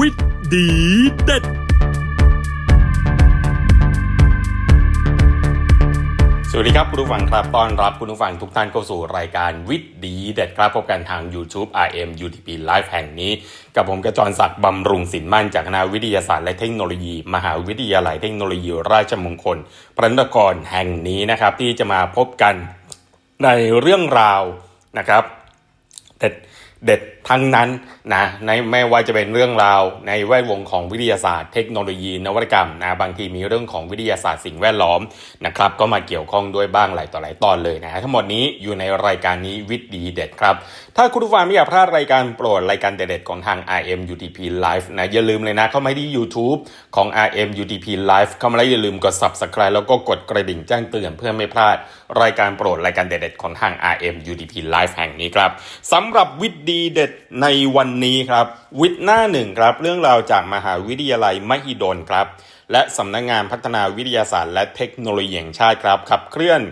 วิทย์ดีเด็ด สวัสดีครับคุณผู้ฟังครับต้อนรับคุณผู้ฟังทุกท่านเข้าสู่รายการวิทย์ดีเด็ดครับพบกันทาง YouTube RM UTP Live แห่งนี้ กับผมกระจรศักดิ์บำรุงสินมั่นจากคณะวิทยาศาสตร์และเทคโนโลยี มหาวิทยาลัยเทคโนโลยีราชมงคล พระนครแห่งนี้นะครับ ที่จะมาพบกันในเรื่องราวนะครับเด็ดเด็ด ทั้งนั้นนะในไม่ว่าจะเป็นเรื่องราวในแวดวงของวิทยาศาสตร์เทคโนโลยีนวัตกรรมนะบางทีมีเรื่องของวิทยาศาสตร์สิ่งแวดล้อมนะครับก็มาเกี่ยวข้องด้วยบ้างหลายต่อหลายตอนเลยนะฮะทั้งหมดนี้อยู่ในรายการนี้วิทย์ดีเด็ดครับ ถ้าคุณผู้ฟังไม่อยากพลาดรายการโปรดรายการเด็ดๆของทาง RM UTP Live นะอย่าลืมเลยนะเข้ามาที่ YouTube ของ RM UTP Live เข้ามาแล้วอย่าลืมกด Subscribe แล้วก็กดกระดิ่งแจ้งเตือนเพื่อไม่พลาดรายการโปรดรายการเด็ดๆของทาง RM UTP Live แห่งนี้ครับสำหรับวิทย์ดีเด็ดในวันนี้ครับวิทย์หน้าหนึ่งครับเรื่องราวจากมหาวิทยาลัยมหิดลครับ และสำนักงงานพัฒนาวิทยาศาสตร์ และเทคโนโลยีแห่งชาติครับขับเคลื่อน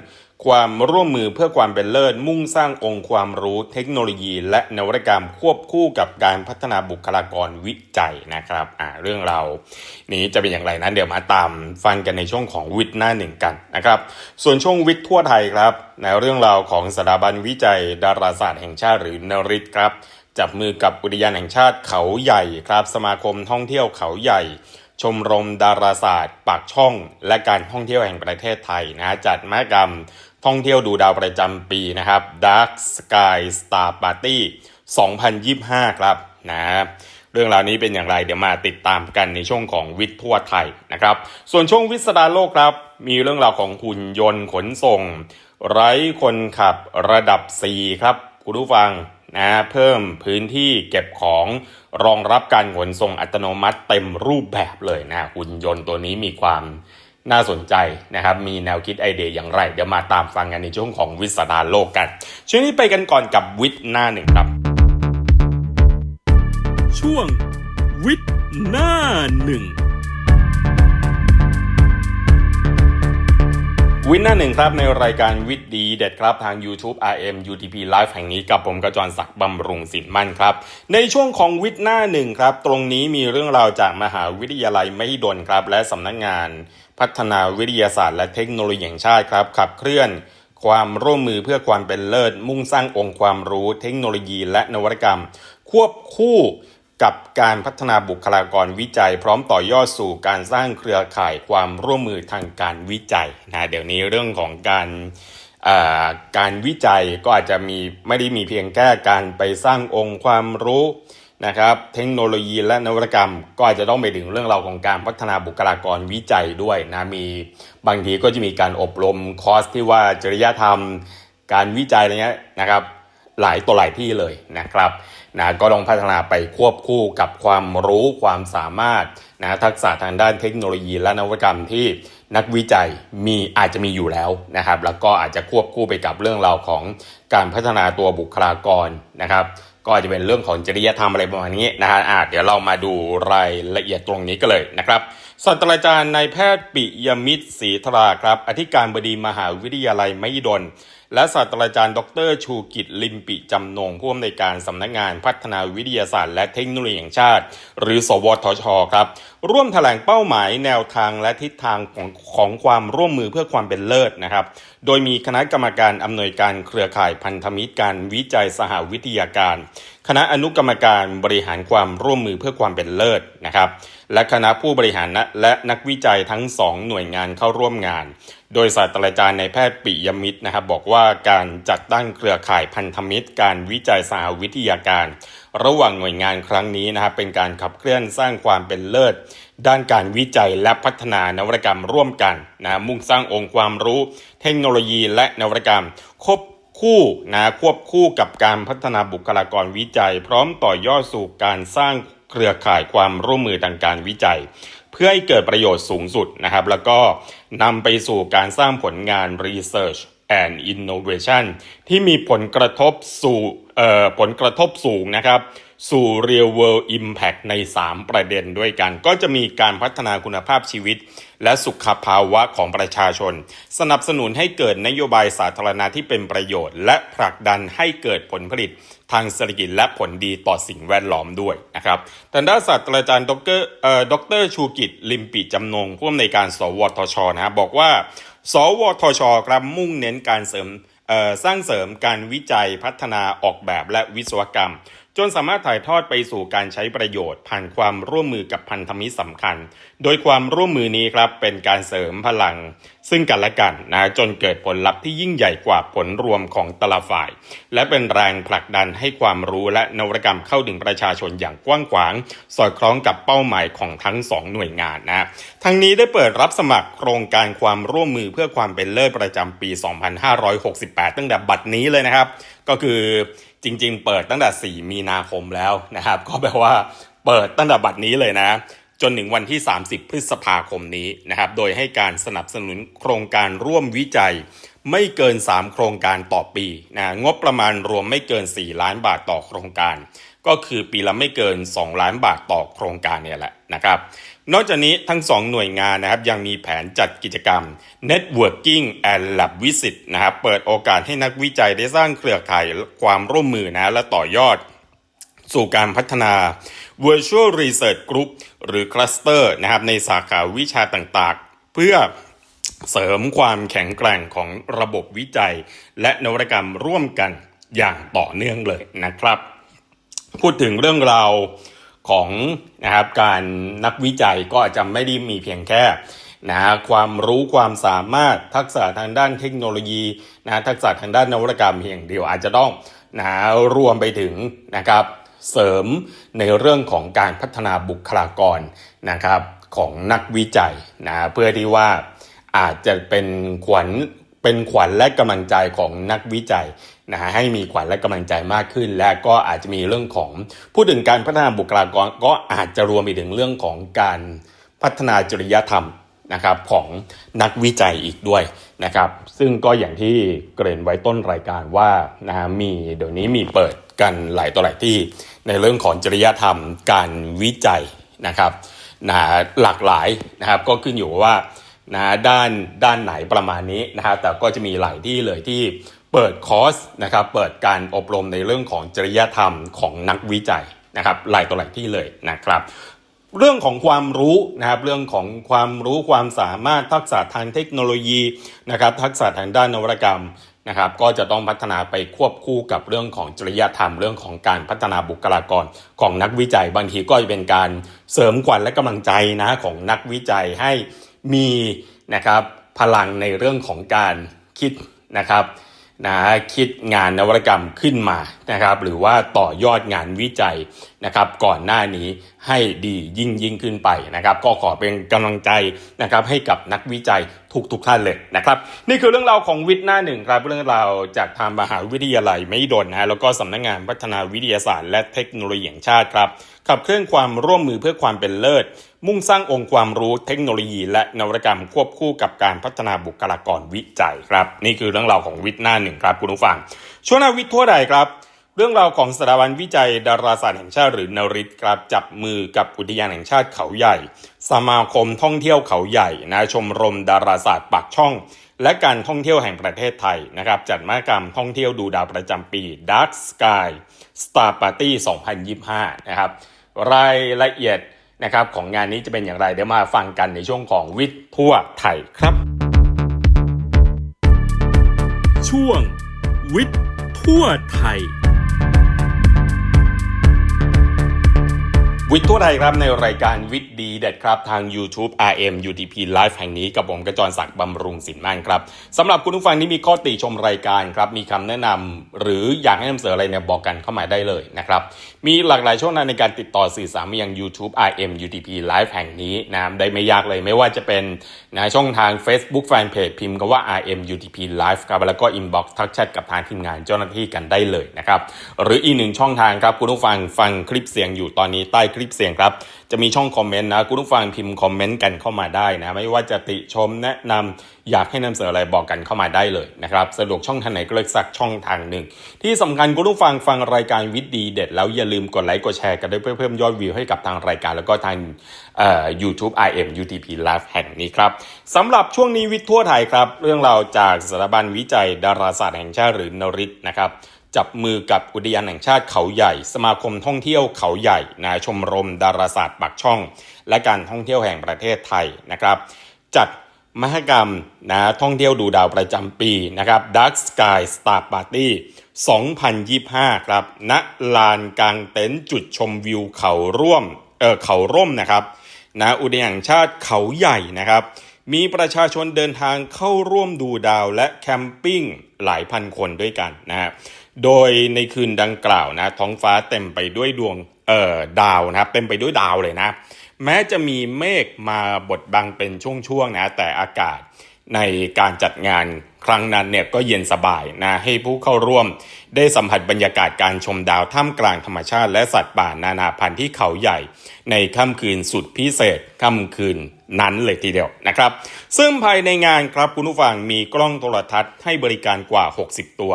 ความร่วมมือเพื่อความเป็นเลิศ มุ่งสร้างองค์ความรู้เทคโนโลยี และนวัตกรรมควบคู่กับการพัฒนาบุคลากรวิจัยนะครับอ่าเรื่องเรานี้จะเป็นอย่างไรนั้นเดี๋ยวมาตามฟังกันในช่วงของวิทย์หน้าหนึ่งกันนะครับ ส่วนช่วงวิทย์ทั่วไทยครับในเรื่องราวของสถาบันวิจัยดาราศาสตร์แห่งชาติหรือนริตครับ จับมือกับอุทยานแห่งชาติเขาใหญ่ครับสมาคมท่องเที่ยวเขาใหญ่ ชมรมดาราศาสตร์ปากช่อง และการท่องเที่ยวแห่งประเทศไทยนะจัดมหกรรม ท่องเที่ยวดูดาวประจำปีนะครับ Dark Sky Star Party 2025 ครับนะเรื่องราวนี้เป็นอย่างไรเดี๋ยวมาติดตามกันในช่วงของวิทย์ทั่วไทยนะครับ ส่วนช่วงวิสดาโลกครับ มีเรื่องราวของหุ่นยนต์ขนส่ง ไร้คนขับระดับ 4 ครับ คุณผู้ฟัง นะเพิ่มพื้นที่เก็บของรองรับการขนส่งอัตโนมัติเต็มรูปแบบเลยนะหุ่นยนต์ตัวนี้มีความน่าสนใจนะครับ มีแนวคิดไอเดียอย่างไร เดี๋ยวมาตามฟังกันในช่วงของวิสดาโลกกัน ช่วงนี้ไปกันก่อนกับวิทย์หน้าหนึ่งครับ ช่วงวิทย์หน้าหนึ่ง วินหน้าหนึ่งครับในรายการวิทย์ดีเด็ดครับทาง YouTube RM UTP Live แห่งนี้กับผมกระจรศักดิ์บำรุงสินมั่นครับ ในช่วงของวิทย์หน้าหนึ่งครับ ตรงนี้มีเรื่องราวจากมหาวิทยาลัยมหิดลครับ และสำนักงงาน พัฒนาวิทยาศาสตร์และเทคโนโลยีแห่งชาติครับ ขับเคลื่อน ความร่วมมือเพื่อความเป็นเลิศ มุ่งสร้างองค์ความรู้ เทคโนโลยี และนวัตกรรม ควบคู่ กับการพัฒนาบุคลากรวิจัย พร้อมต่อยอดสู่การสร้างเครือข่ายความร่วมมือทางการวิจัยนะเดี๋ยวนี้เรื่องของการการวิจัยก็อาจจะมีไม่ได้มีเพียงแค่การไปสร้างองค์ความรู้นะครับเทคโนโลยีและนวัตกรรม ก็อาจจะต้องไปถึงเรื่องราวของการพัฒนาบุคลากรวิจัยด้วยนะมีบางทีก็จะมีการอบรมคอร์สที่ว่าจริยธรรม การวิจัยอะไรเงี้ยนะครับหลายตัวหลายที่เลยนะครับ นะก็ต้องพัฒนาไปควบคู่กับความรู้ความสามารถนะทักษะทางด้านเทคโนโลยีและนวัตกรรมที่นักวิจัยมีอาจจะมีอยู่แล้วนะครับ แล้วก็อาจจะควบคู่ไปกับเรื่องราวของการพัฒนาตัวบุคลากรนะครับ ก็อาจจะเป็นเรื่องของจริยธรรมอะไรประมาณนี้นะฮะอะเดี๋ยวเรามาดูรายละเอียดตรงนี้กันเลยนะครับศาสตราจารย์นายแพทย์ปิยมิตรศรีธราครับ อธิการบดีมหาวิทยาลัยมหิดล และศาสตราจารย์ดรชูกิจลิมปิจำนงผู้อำนวยการสำนักงานพัฒนาวิทยาศาสตร์และเทคโนโลยีแห่งชาติ หรือ สวทช ครับ ร่วมแถลงเป้าหมายแนวทางและทิศทางของของความร่วมมือเพื่อความเป็นเลิศนะครับ โดยมีคณะกรรมการอำนวยการเครือข่ายพันธมิตรการวิจัยสหวิทยาการ คณะอนุกรรมการบริหารความร่วมมือเพื่อความเป็นเลิศนะครับ และคณะผู้บริหารและนักวิจัยทั้งสองหน่วยงานเข้าร่วมงาน โดยศาสตราจารย์ในแพทย์ปิยมิตรนะครับบอกว่าการจัดตั้งเครือข่ายพันธมิตร การวิจัยสหวิทยาการ ระหว่างหน่วยงานครั้งนี้นะครับเป็นการขับเคลื่อนสร้างความเป็นเลิศ ด้านการวิจัยและพัฒนานวัตกรรมร่วมกันนะมุ่งสร้างองค์ความรู้ เทคโนโลยีและนวัตกรรมควบ คู่นะควบคู่กับการพัฒนาบุคลากรวิจัย พร้อมต่อยอดสู่การสร้างเครือข่ายความร่วมมือทางการวิจัย เพื่อให้เกิดประโยชน์สูงสุดนะครับ แล้วก็นำไปสู่การสร้างผลงาน Research and Innovation ที่มีผลกระทบสู่ผลกระทบสูงนะครับ สู่ Real World Impact ใน 3 ประเด็นด้วยกัน ก็จะมีการพัฒนาคุณภาพชีวิต และสุขภาวะของประชาชน สนับสนุนให้เกิดนโยบายสาธารณะที่เป็นประโยชน์ และผลักดันให้เกิดผลผลิตทางเศรษฐกิจและผลดีต่อสิ่งแวดล้อมด้วยนะครับทางด้านศาสตราจารย์ดรเอ่อดรชูกิจลิมปีจำนงผู้อำนวยการ สวทชนะบอกว่า สวทชครับมุ่งเน้นการเสริมสร้างเสริมการวิจัยพัฒนาออกแบบและวิศวกรรม จนสามารถถ่ายทอดไปสู่การใช้ประโยชน์ ผ่านความร่วมมือกับพันธมิตรสำคัญ โดยความร่วมมือนี้ครับเป็นการเสริมพลังซึ่งกันและกันนะจนเกิดผลลัพธ์ที่ยิ่งใหญ่กว่าผลรวมของแต่ละฝ่าย และเป็นแรงผลักดันให้ความรู้และนวัตกรรมเข้าถึงประชาชนอย่างกว้างขวาง สอดคล้องกับเป้าหมายของทั้งสองหน่วยงานนะทั้งนี้ได้เปิดรับสมัครโครงการความร่วมมือเพื่อความเป็นเลิศประจำปี 2568 ตั้งแต่บัดนี้เลยนะครับ ก็คือจริง ๆ เปิดตั้งแต่ 4 มีนาคมแล้วนะครับ ก็แปลว่าเปิดตั้งแต่บัดนี้เลยนะ จนถึงวันที่ 30 พฤษภาคมนี้นะครับ โดยให้การสนับสนุนโครงการร่วมวิจัย ไม่เกิน 3 โครงการต่อปีนะงบประมาณรวมไม่เกิน 4 ล้านบาทต่อโครงการ ก็คือปีละไม่เกิน 2 ล้านบาทต่อโครงการเนี่ยแหละนะครับ นอกจากนี้ทั้ง 2 หน่วยงานนะครับยังมีแผนจัดกิจกรรม Networking and Lab Visit นะครับเปิดโอกาสให้นักวิจัยได้สร้างเครือข่ายความร่วมมือนะและต่อยอด สู่การพัฒนา Virtual Research Group หรือ Cluster นะครับในสาขาวิชาต่างๆ เพื่อเสริมความแข็งแกร่งของระบบวิจัย และนวัตกรรมร่วมกันอย่างต่อเนื่องเลยนะครับ พูดถึงเรื่องราวของนะครับการนักวิจัยก็อาจจะไม่ได้มีเพียงแค่นะความรู้ความสามารถทักษะทางด้านเทคโนโลยีนะทักษะทางด้านนวัตกรรมเพียงเดียวอาจจะต้องนะรวมไปถึงนะครับ เสริมในเรื่องของการพัฒนาบุคลากรนะครับของนักวิจัยนะเพื่อที่ว่าอาจจะเป็นขวัญเป็นขวัญและกำลังใจของนักวิจัยนะฮะให้มีขวัญและกำลังใจมากขึ้น และก็อาจจะมีเรื่องของพูดถึงการพัฒนาบุคลากรก็อาจจะรวมไปถึงเรื่องของการพัฒนาจริยธรรมนะครับของนักวิจัยอีกด้วยนะครับ ซึ่งก็อย่างที่เกริ่นไว้ต้นรายการว่านะฮะมีเดี๋ยวนี้มีเปิด กันหลายต่อหลายที่ ในเรื่องของจริยธรรมการวิจัยนะครับนะหลากหลายนะครับก็ขึ้นอยู่ว่านะด้านด้านไหนประมาณนี้นะฮะแต่ก็จะมีหลายที่เลยที่เปิดคอร์สนะครับเปิดการอบรมในเรื่องของจริยธรรมของนักวิจัยนะครับหลายต่อหลายที่เลยนะครับ เรื่องของความรู้นะครับเรื่องของความรู้ความสามารถทักษะทางเทคโนโลยีนะครับทักษะทางด้านนวัตกรรม นะครับก็จะต้องพัฒนาไปควบคู่กับเรื่องของจริยธรรมเรื่องของการพัฒนาบุคลากรของนักวิจัย บางทีก็จะเป็นการเสริมขวัญและกำลังใจนะของนักวิจัยให้มีนะครับพลังในเรื่องของการคิดนะครับ นะคิดงานนวัตกรรมขึ้นมานะครับ หรือว่าต่อยอดงานวิจัยนะครับ ก่อนหน้านี้ให้ดียิ่งยิ่งขึ้นไปนะครับ ก็ขอเป็นกำลังใจนะครับให้กับนักวิจัยทุกทุกท่านเลยนะครับ นี่คือเรื่องราวของวิทย์หน้าหนึ่งครับเรื่องราวจากทางมหาวิทยาลัยไม่ดนนะฮะแล้วก็สำนักงานพัฒนาวิทยาศาสตร์ และเทคโนโลยีแห่งชาติครับขับเคลื่อนความร่วมมือเพื่อความเป็นเลิศ มุ่งสร้างองค์ความรู้เทคโนโลยีและนวัตกรรมควบคู่กับการพัฒนาบุคลากรวิจัยครับ นี่คือเรื่องราวของวิทย์หน้าหนึ่งครับคุณผู้ฟังช่วงหน้าวิทย์ทั่วใดครับ เรื่องราวของสถาบันวิจัยดาราศาสตร์แห่งชาติหรือนริตครับจับมือกับอุทยานแห่งชาติเขาใหญ่ สมาคมท่องเที่ยวเขาใหญ่นะชมรมดาราศาสตร์ปากช่อง และการท่องเที่ยวแห่งประเทศไทยนะครับจัดมหกรรมท่องเที่ยวดูดาวประจำปี Dark Sky Star Party 2025 นะครับรายละเอียด นะครับของงานนี้จะเป็นอย่างไรเดี๋ยวมาฟังกันในช่วงของวิทย์ทั่วไทยครับ ช่วงวิทย์ทั่วไทย วิทย์ทั่วไทยครับในรายการวิทย์ดีเด็ดครับทาง YouTube RM UTP Live แห่งนี้กับผมกระจรศักดิ์บำรุงสินมั่นครับสำหรับคุณผู้ฟังที่มีข้อติชมรายการครับมีคำแนะนำหรืออยากให้นำเสนออะไรเนี่ยบอกกันเข้ามาได้เลยนะครับมีหลากหลายช่องทางในการติดต่อสื่อสารมายัง YouTube RM UTP Live แห่งนี้นะได้ไม่ยากเลยไม่ว่าจะเป็นนะช่องทาง Facebook Fanpage พิมพ์คำว่า RM UTP Live ครับแล้วก็ Inbox ทักแชทกับทางทีมงานเจ้าหน้าที่กันได้เลยนะครับหรืออีกหนึ่งช่องทางครับคุณผู้ฟังฟังคลิปเสียงอยู่ตอนนี้ใต้คลิปเสียงครับ จะมีช่องคอมเมนต์นะคุณผู้ฟังพิมพ์คอมเมนต์กันเข้ามาได้นะ ไม่ว่าจะติชมแนะนำอยากให้นำเสนออะไรบอกกันเข้ามาได้เลยนะครับ สะดวกช่องทางไหนก็เลือกสักช่องทางหนึ่ง ที่สำคัญคุณผู้ฟังฟังรายการวิทย์ดีเด็ด แล้วอย่าลืมกดไลค์กดแชร์กันด้วยเพื่อเพิ่มยอดวิวให้กับทางรายการแล้วก็ทางเอ่อ YouTube IM UTP Live แห่งนี้ครับสำหรับช่วงนี้วิทย์ทั่วไทยครับ เรื่องราวจากสถาบันวิจัยดาราศาสตร์แห่งชาติหรือนริตนะครับ จับมือกับอุทยานแห่งชาติเขาใหญ่ สมาคมท่องเที่ยวเขาใหญ่นะชมรมดาราศาสตร์ปากช่อง และการท่องเที่ยวแห่งประเทศไทยนะครับ จัดมหกรรมนะท่องเที่ยวดูดาวประจำปีนะครับ Dark Sky Star Party 2025 ครับณลานกลางเต็นท์จุดชมวิวเขาร่วมเออเขาร่มนะครับณอุทยานแห่งชาติเขาใหญ่นะครับ มีประชาชนเดินทางเข้าร่วมดูดาวและแคมปิ้งหลายพันคนด้วยกันนะฮะ โดยในคืนดังกล่าวนะท้องฟ้าเต็มไปด้วยดวงเอ่อดาวนะครับเต็มไปด้วยดาวเลยนะ แม้จะมีเมฆมาบดบังเป็นช่วงๆนะแต่อากาศในการจัดงาน ครั้งนั้นเนี่ยก็เย็นสบายนะให้ผู้เข้าร่วม ได้สัมผัสบรรยากาศการชมดาวท่ามกลางธรรมชาติ และสัตว์ป่านานาพันธุ์ที่เขาใหญ่ ในค่ำคืนสุดพิเศษค่ำคืนนั้นเลยทีเดียวนะครับ ซึ่งภายในงานครับคุณผู้ฟังมีกล้องโทรทัศน์ให้บริการกว่า 60 ตัว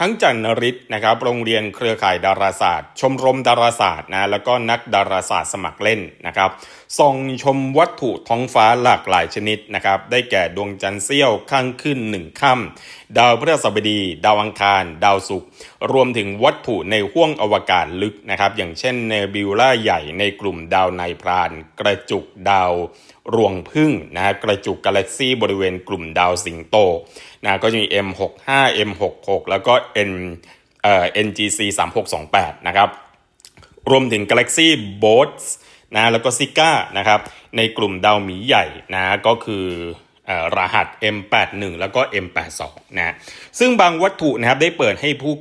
ทั้งจันนริศนะครับโรงเรียนเครือข่ายดาราศาสตร์ ชมรมดาราศาสตร์นะแล้วก็นักดาราศาสตร์สมัครเล่นนะครับส่องชมวัตถุท้องฟ้าหลากหลายชนิดนะครับได้แก่ดวงจันทร์เสี้ยวข้างขึ้นหนึ่งค่ำดาวพฤหัสบดี ดาวอังคาร ดาวศุกร์รวมถึงวัตถุในห้วงอวกาศลึกนะครับ อย่างเช่นเนบิวล่าใหญ่ในกลุ่มดาวไนพราน กระจุกดาวรวงพึ่งนะฮะกระจุกกาแล็กซี่บริเวณกลุ่มดาวสิงโตนะก็จะมี M65 M66 แล้วก็ N เอ่อ NGC 3628นะครับรวมถึง Galaxy b o a t s นะแล้วก็ซิก้านะครับในกลุ่มดาวหมีใหญ่นะก็คือเอ่อ รหัส M81 แล้วก็ M82 นะซึ่งบางวัตถุนะครับได้เปิดให้ผู้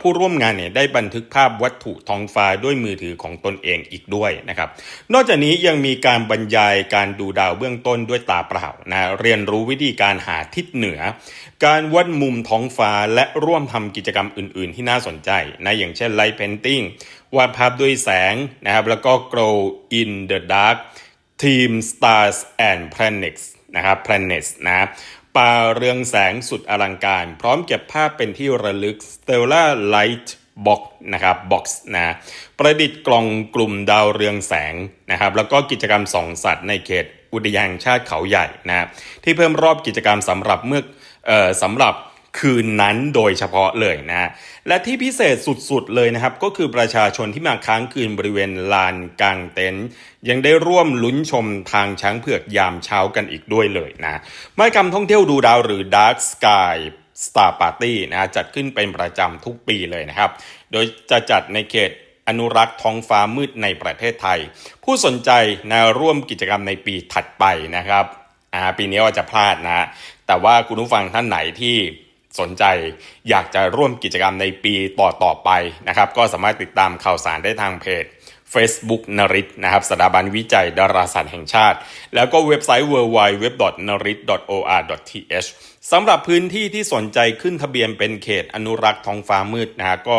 ผู้ร่วมงานเนี่ยได้บันทึกภาพวัตถุท้องฟ้าด้วยมือถือของตนเองอีกด้วยนะครับนอกจากนี้ยังมีการบรรยายการดูดาวเบื้องต้นด้วยตาเปล่านะเรียนรู้วิธีการหาทิศเหนือ การวัดมุมท้องฟ้าและร่วมทำกิจกรรมอื่น ๆ ที่น่าสนใจนะอย่างเช่น Light Painting วาดภาพด้วยแสงนะครับแล้วก็ Grow in the Dark Team Stars and Planets นะครับ Planets นะปลาเรืองแสงสุดอลังการ พร้อมเก็บภาพเป็นที่ระลึก Stellar Light Box นะครับ Box นะประดิษฐ์กล่องกลุ่มดาวเรืองแสงนะครับ แล้วก็กิจกรรมส่องสัตว์ในเขตอุทยานชาติเขาใหญ่นะที่เพิ่มรอบกิจกรรมสำหรับเมื่อเอ่อสำหรับ คืนนั้นโดยเฉพาะเลยนะ และที่พิเศษสุดๆเลยนะครับ ก็คือประชาชนที่มาค้างคืนบริเวณลานกลางเต็นท์ยังได้ร่วมลุ้นชมทางช้างเผือกยามเช้ากันอีกด้วยเลยนะมหกรรมท่องเที่ยวดูดาวหรือ Dark Sky Star Party นะจัดขึ้นเป็นประจำทุกปีเลยนะครับ โดยจะจัดในเขตอนุรักษ์ท้องฟ้ามืดในประเทศไทย ผู้สนใจนะร่วมกิจกรรมในปีถัดไปนะครับปีนี้ว่าจะพลาดนะ แต่ว่าคุณผู้ฟังท่านไหนที่ สนใจ อยากจะร่วมกิจกรรมในปีต่อต่อๆไปนะครับก็สามารถติดตามข่าวสารได้ทางเพจ Facebook นริตนะครับสถาบันวิจัยดาราศาสตร์แห่งชาติ แล้วก็เว็บไซต์ www.narit.or.th สำหรับพื้นที่ที่สนใจขึ้นทะเบียนเป็นเขตอนุรักษ์ท้องฟ้ามืดนะฮะก็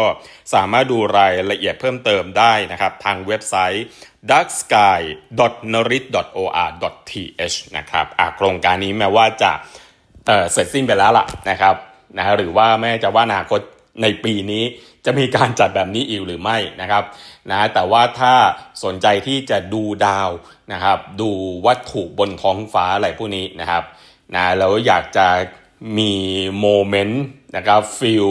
สามารถดูรายละเอียดเพิ่มเติมได้นะครับ ทางเว็บไซต์ darksky.narit.or.th นะครับโครงการนี้แม้ว่าจะเเสร็จสิ้นไปแล้วล่ะนะครับ นะหรือว่าแม่จะว่าอนาคตในปีนี้จะมีการจัดแบบนี้อีกหรือไม่นะครับนะแต่ว่าถ้าสนใจที่จะดูดาวนะครับ ดูวัตถุบนท้องฟ้าอะไรพวกนี้นะครับนะแล้วอยากจะมีโมเมนต์นะครับฟิล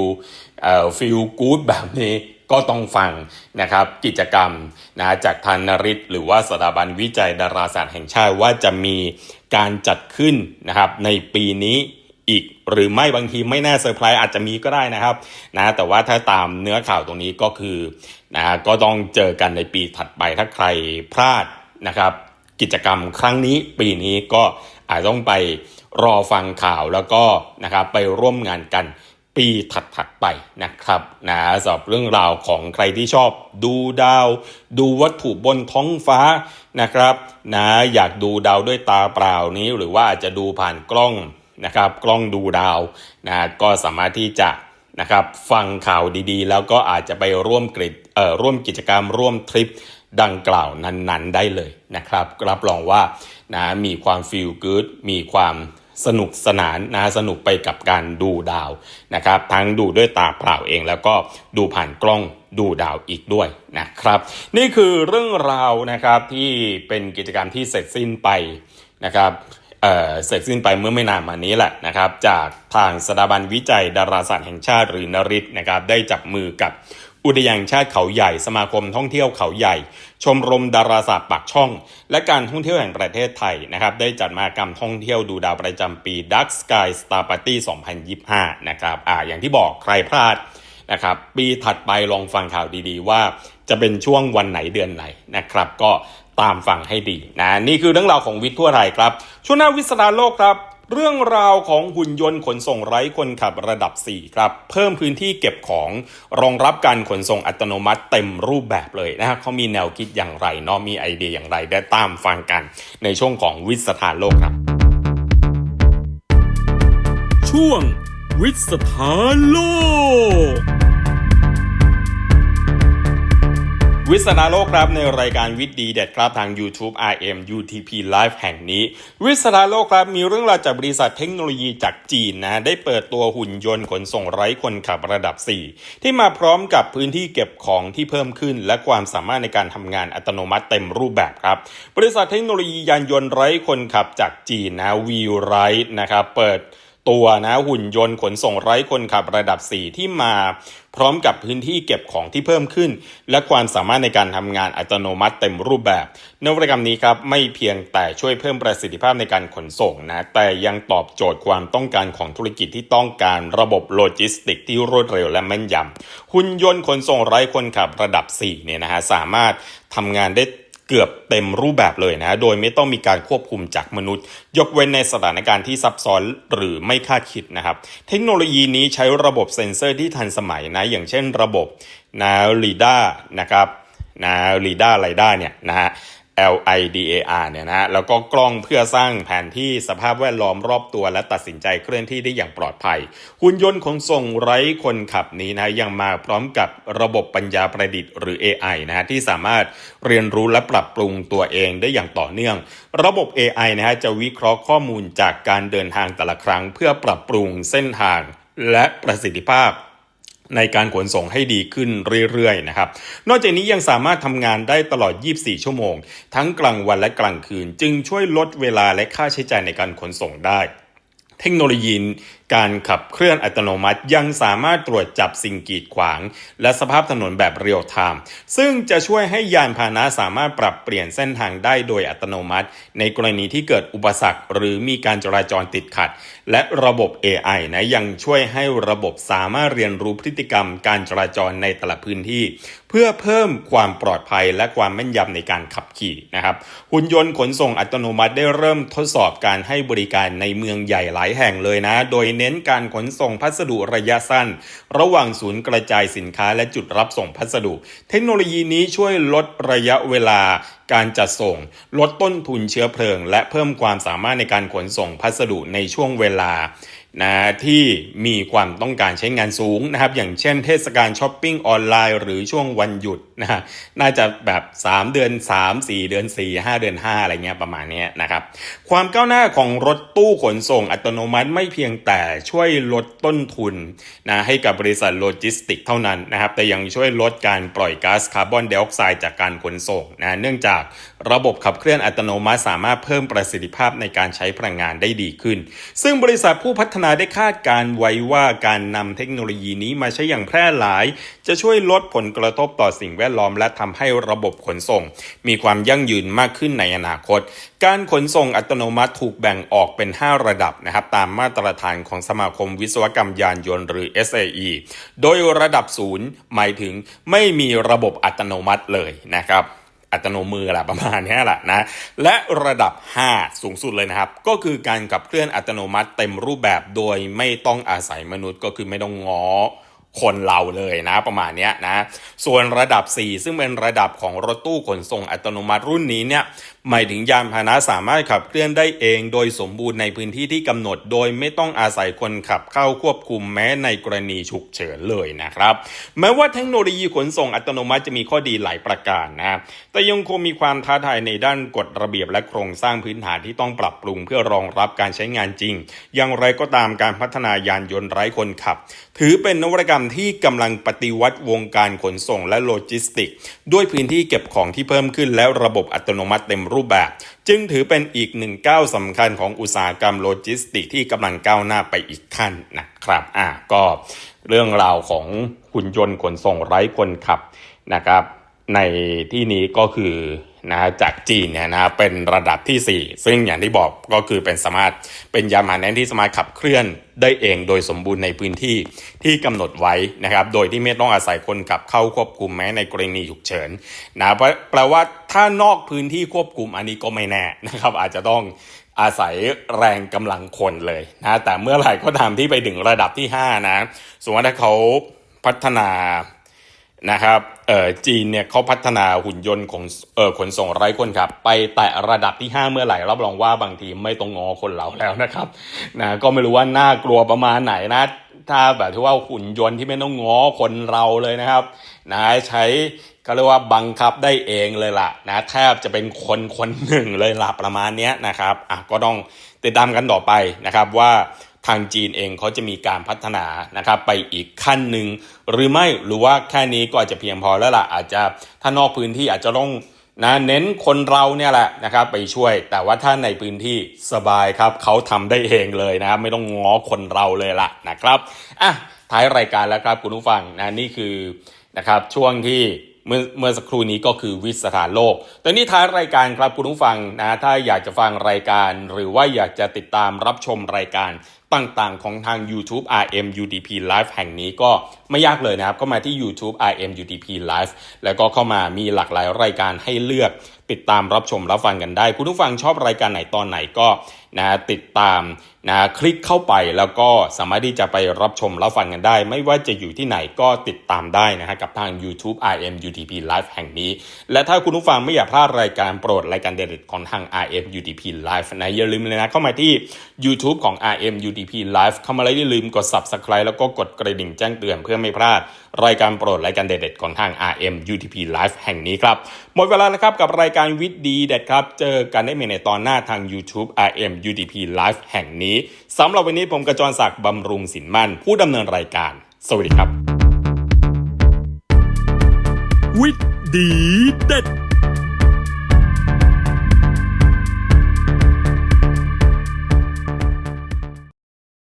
เอ่อฟิลกู๊ดแบบนี้ก็ต้องฟังนะครับกิจกรรมนะจากทานนริศหรือว่าสถาบันวิจัยดาราศาสตร์แห่งชาติว่าจะมีการจัดขึ้นนะครับในปีนี้ อีก หรือไม่บางทีไม่แน่เซอร์ไพรส์อาจจะมีก็ได้นะครับนะแต่ว่าถ้าตามเนื้อข่าวตรงนี้ก็คือนะก็ต้องเจอกันในปีถัดไปถ้าใครพลาดนะครับ กิจกรรมครั้งนี้ปีนี้ก็อาจต้องไปรอฟังข่าวแล้วก็นะครับไปร่วมงานกันปีถัดๆไปนะครับนะสำหรับเรื่องราวของใครที่ชอบดูดาว ดูวัตถุบนท้องฟ้านะครับนะอยากดูดาวด้วยตาเปล่านี้หรือว่าอาจจะดูผ่านกล้อง นะครับกล้องดูดาวนะก็สามารถที่จะนะครับฟังข่าวดีๆ แล้วก็อาจจะไปร่วมกิจเอ่อร่วมกิจกรรมร่วมทริปดังกล่าวนั้นๆ ได้เลยนะครับ รับรองว่านะมีความฟีลกู๊ดมีความสนุกสนานนะสนุกไปกับการดูดาวนะครับทั้งดูด้วยตาเปล่าเองแล้วก็ดูผ่านกล้องดูดาวอีกด้วยนะครับ นี่คือเรื่องราวนะครับที่เป็นกิจกรรมที่เสร็จสิ้นไปนะครับ เสร็จสิ้นไปเมื่อไม่นานมานี้แหละนะครับจากทางสถาบันวิจัยดาราศาสตร์แห่งชาติหรือนริตนะครับได้จับมือกับอุทยานชาติเขาใหญ่สมาคมท่องเที่ยวเขาใหญ่ ชมรมดาราศาสตร์ปากช่อง และการท่องเที่ยวแห่งประเทศไทยนะครับได้จัดมหากรรมท่องเที่ยวดูดาวประจำปี Dark Sky Star Party 2025 นะครับอ่าอย่างที่บอกใครพลาดนะครับปีถัดไปลองฟังข่าวดีๆว่าจะเป็นช่วงวันไหนเดือนไหนนะครับ ก็ ตามฟังให้ดีนะนี่คือเรื่องราวของวิทย์ทั่วไทยครับช่วงหน้าวิสราโลกครับ เรื่องราวของหุ่นยนต์ขนส่งไร้คนขับระดับ 4 ครับ เพิ่มพื้นที่เก็บของรองรับการขนส่งอัตโนมัติเต็มรูปแบบเลยนะครับเขามีแนวคิดอย่างไรเนาะมีไอเดียอย่างไรได้ตามฟังกัน ในช่วงของวิสราโลกครับ ช่วงวิสถานโลก วิสนาโลกครับในรายการวิทย์ดีเด็ดครับทาง YouTube RM UTP Live แห่งนี้ วิสนาโลกครับมีเรื่องราวจากบริษัทเทคโนโลยีจากจีนนะได้เปิดตัวหุ่นยนต์ขนส่งไร้คนขับระดับ 4 ที่มาพร้อมกับพื้นที่เก็บของที่เพิ่มขึ้น และความสามารถในการทำงานอัตโนมัติเต็มรูปแบบครับ บริษัทเทคโนโลยียานยนต์ไร้คนขับจากจีนนะวีไรนะครับเปิด ตัวนะหุ่นยนต์ขนส่งไร้คนขับระดับ 4 ที่มา พร้อมกับพื้นที่เก็บของที่เพิ่มขึ้น และความสามารถในการทำงานอัตโนมัติเต็มรูปแบบ นวัตกรรมนี้ครับไม่เพียงแต่ช่วยเพิ่มประสิทธิภาพในการขนส่งนะแต่ยังตอบโจทย์ความต้องการของธุรกิจที่ต้องการระบบโลจิสติก ที่รวดเร็วและแม่นยำหุ่นยนต์ขนส่งไร้คนขับระดับ4เนี่ยนะฮะสามารถทำงานได้ เกือบเต็มรูปแบบเลยนะ โดยไม่ต้องมีการควบคุมจากมนุษย์ ยกเว้นในสถานการณ์ที่ซับซ้อนหรือไม่คาดคิดนะครับ เทคโนโลยีนี้ใช้ระบบเซ็นเซอร์ที่ทันสมัยนะ อย่างเช่นระบบนาลีดานะครับนาลีดาไรด้าเนี่ยนะฮะ LIDAR เนี่ยนะฮะแล้วก็กล้องเพื่อสร้างแผนที่สภาพแวดล้อมรอบตัว และตัดสินใจเคลื่อนที่ได้อย่างปลอดภัย หุ่นยนต์ขนส่งไร้คนขับนี้นะยังมาพร้อมกับระบบปัญญาประดิษฐ์หรือ AI นะฮะที่สามารถเรียนรู้และปรับปรุงตัวเองได้อย่างต่อเนื่อง ระบบ AI นะฮะจะวิเคราะห์ข้อมูลจากการเดินทางแต่ละครั้ง เพื่อปรับปรุงเส้นทางและประสิทธิภาพ ในการขนส่งให้ดีขึ้นเรื่อยๆนะครับ นอกจากนี้ยังสามารถทำงานได้ตลอด 24 ชั่วโมง ทั้งกลางวันและกลางคืน จึงช่วยลดเวลาและค่าใช้จ่ายในการขนส่งได้ เทคโนโลยี การขับเคลื่อนอัตโนมัติยังสามารถตรวจจับสิ่งกีดขวาง และสภาพถนนแบบเรียลไทม์ซึ่งจะช่วยให้ยานพาหนะสามารถปรับเปลี่ยนเส้นทางได้โดยอัตโนมัติ ในกรณีที่เกิดอุปสรรค หรือมีการจราจรติดขัด และระบบ AI นะยังช่วยให้ระบบสามารถเรียนรู้พฤติกรรม การจราจรในแต่ละพื้นที่ เพื่อเพิ่มความปลอดภัยและความแม่นยำในการขับขี่นะครับหุ่นยนต์ขนส่งอัตโนมัติได้เริ่มทดสอบการให้บริการในเมืองใหญ่หลายแห่งเลยนะ โดยเน้นการขนส่งพัสดุระยะสั้น ระหว่างศูนย์กระจายสินค้าและจุดรับส่งพัสดุ เทคโนโลยีนี้ช่วยลดระยะเวลาการจัดส่ง ลดต้นทุนเชื้อเพลิง และเพิ่มความสามารถในการขนส่งพัสดุในช่วงเวลา นะที่มีความต้องการใช้งานสูงนะครับ อย่างเช่นเทศกาลช้อปปิ้งออนไลน์หรือช่วงวันหยุดนะฮะน่าจะแบบ 3 เดือน 3 4 เดือน 4 5 เดือน 5 อะไรเงี้ยประมาณนี้นะครับ ความก้าวหน้าของรถตู้ขนส่งอัตโนมัติไม่เพียงแต่ช่วยลดต้นทุนนะให้กับบริษัทโลจิสติกเท่านั้นนะครับ แต่ยังช่วยลดการปล่อยก๊าซคาร์บอนไดออกไซด์จากการขนส่งนะเนื่องจากระบบขับเคลื่อนอัตโนมัติสามารถเพิ่มประสิทธิภาพในการใช้พลังงานได้ดีขึ้น ซึ่งบริษัทผู้พัฒนาได้คาดการไว้ว่าการนำเทคโนโลยีนี้มาใช้อย่างแพร่หลาย จะช่วยลดผลกระทบต่อสิ่งแวดล้อม และทำให้ระบบขนส่ง มีความยั่งยืนมากขึ้นในอนาคต การขนส่งอัตโนมัติถูกแบ่งออกเป็น 5 ระดับนะครับตามมาตรฐานของสมาคมวิศวกรรมยานยนต์หรือ SAE โดยระดับศูนย์หมายถึงไม่มีระบบอัตโนมัติเลยนะครับ อัตโนมือแหละประมาณนี้แหละนะและระดับ 5 สูงสุดเลยนะครับ ก็คือการขับเคลื่อนอัตโนมัติเต็มรูปแบบโดยไม่ต้องอาศัยมนุษย์ก็คือไม่ต้องงอคนเราเลยนะประมาณนี้นะส่วนระดับ 4 ซึ่งเป็นระดับของรถตู้ขนส่งอัตโนมัติรุ่นนี้เนี่ย หมายถึงยานพาหนะสามารถขับเคลื่อนได้เองโดยสมบูรณ์ในพื้นที่ที่กำหนด โดยไม่ต้องอาศัยคนขับเข้าควบคุมแม้ในกรณีฉุกเฉินเลยนะครับ แม้ว่าเทคโนโลยีขนส่งอัตโนมัติจะมีข้อดีหลายประการนะแต่ยังคงมีความท้าทายในด้านกฎระเบียบและโครงสร้างพื้นฐานที่ต้องปรับปรุงเพื่อรองรับการใช้งานจริง อย่างไรก็ตามการพัฒนายานยนต์ไร้คนขับ ถือเป็นนวัตกรรมที่กำลังปฏิวัติวงการขนส่งและโลจิสติก ด้วยพื้นที่เก็บของที่เพิ่มขึ้นและระบบอัตโนมัติเต็มรูรูปแบบ จึงถือเป็นอีกหนึ่งก้าวสำคัญของอุตสาหกรรมโลจิสติกที่กำลังก้าวหน้าไปอีกขั้นนะครับอะก็เรื่องราวของหุ่นยนต์ขนส่งไร้คนขับนะครับ ในที่นี้ก็คือ นะจากจีนเนี่ยนะเป็นระดับที่ 4 ซึ่งอย่างที่บอกก็คือเป็นสามารถเป็นยานพาหนะที่สามารถขับเคลื่อนได้เองโดยสมบูรณ์ในพื้นที่ที่กำหนดไว้นะครับ โดยที่ไม่ต้องอาศัยคนขับเข้าควบคุมแม้ในกรณีฉุกเฉินนะแปลแปลว่าถ้านอกพื้นที่ควบคุมอันนี้ก็ไม่แน่นะครับ อาจจะต้องอาศัยแรงกำลังคนเลยนะแต่เมื่อไหร่ก็ตามที่ไปถึงระดับที่ 5 นะสมมติว่าถ้าเขาพัฒนา นะครับเอ่อจีนเนี่ยเขาพัฒนาหุ่นยนต์ของเอ่อขนส่งไร้คนขับ ไปแตะระดับที่ 5 เมื่อไหร่รับรองว่าบางทีไม่ต้องงอคนเราแล้วนะครับนะก็ไม่รู้ว่าน่ากลัวประมาณไหนนะถ้าแบบที่ว่าหุ่นยนต์ที่ไม่ต้องงอคนเราเลยนะครับนะใช้ก็เรียกว่าบังคับได้เองเลยล่ะนะแทบจะเป็นคนคนหนึ่งเลยล่ะประมาณนี้นะครับอะก็ต้องติดตามกันต่อไปนะครับว่า ทางจีนเองเขาจะมีการพัฒนานะครับไปอีกขั้นหนึ่งหรือไม่หรือว่าแค่นี้ก็อาจจะเพียงพอแล้วล่ะอาจจะถ้านอกพื้นที่อาจจะต้องนะเน้นคนเราเนี่ยแหละนะครับไปช่วย แต่ว่าถ้าในพื้นที่สบายครับเขาทำได้เองเลยนะครับไม่ต้องง้อคนเราเลยล่ะนะครับอะท้ายรายการแล้วครับคุณผู้ฟังนะนี่คือนะครับช่วงที่เมื่อเมื่อสักครู่นี้ก็คือวิสถานโลกตอนนี้ท้ายรายการครับคุณผู้ฟังนะถ้าอยากจะฟังรายการ หรือว่าอยากจะติดตามรับชมรายการ ต่างๆ ของทาง YouTube RM UDP Live แห่งนี้ก็ไม่ยากเลยนะครับ ก็มาที่ YouTube RM UDP Live แล้วก็เข้ามามีหลากหลายรายการให้เลือกติดตามรับชมรับฟังกันได้ คุณผู้ฟังชอบรายการไหนตอนไหนก็นะติดตามนะคลิกเข้าไปแล้วก็สามารถที่จะไปรับชมรับฟังกันได้ ไม่ว่าจะอยู่ที่ไหนก็ติดตามได้นะฮะกับทาง YouTube RM UDP Live แห่งนี้ และถ้าคุณผู้ฟังไม่อยากพลาดรายการโปรดรายการเด็ดของทาง RM UDP Live นะอย่าลืมเลยนะเข้ามาที่ YouTube ของ RM UDP Live เข้ามาแล้วอย่าลืมกด Subscribe แล้วก็กดกระดิ่งแจ้งเตือนเพื่อไม่พลาด รายการโปรดรายการเด็ดของทาง RM UDP Live แห่งนี้ครับหมดเวลาแล้วครับกับรายการวิทย์ดีเด็ดครับเจอกันได้ใหม่ในตอนหน้าทาง YouTube RM UDP Live แห่งนี้นี้สำหรับวันนี้ผมกระจรศักดิ์บำรุงสินมั่น ผู้ดำเนินรายการ สวัสดีครับ วิทย์ดีเด็ด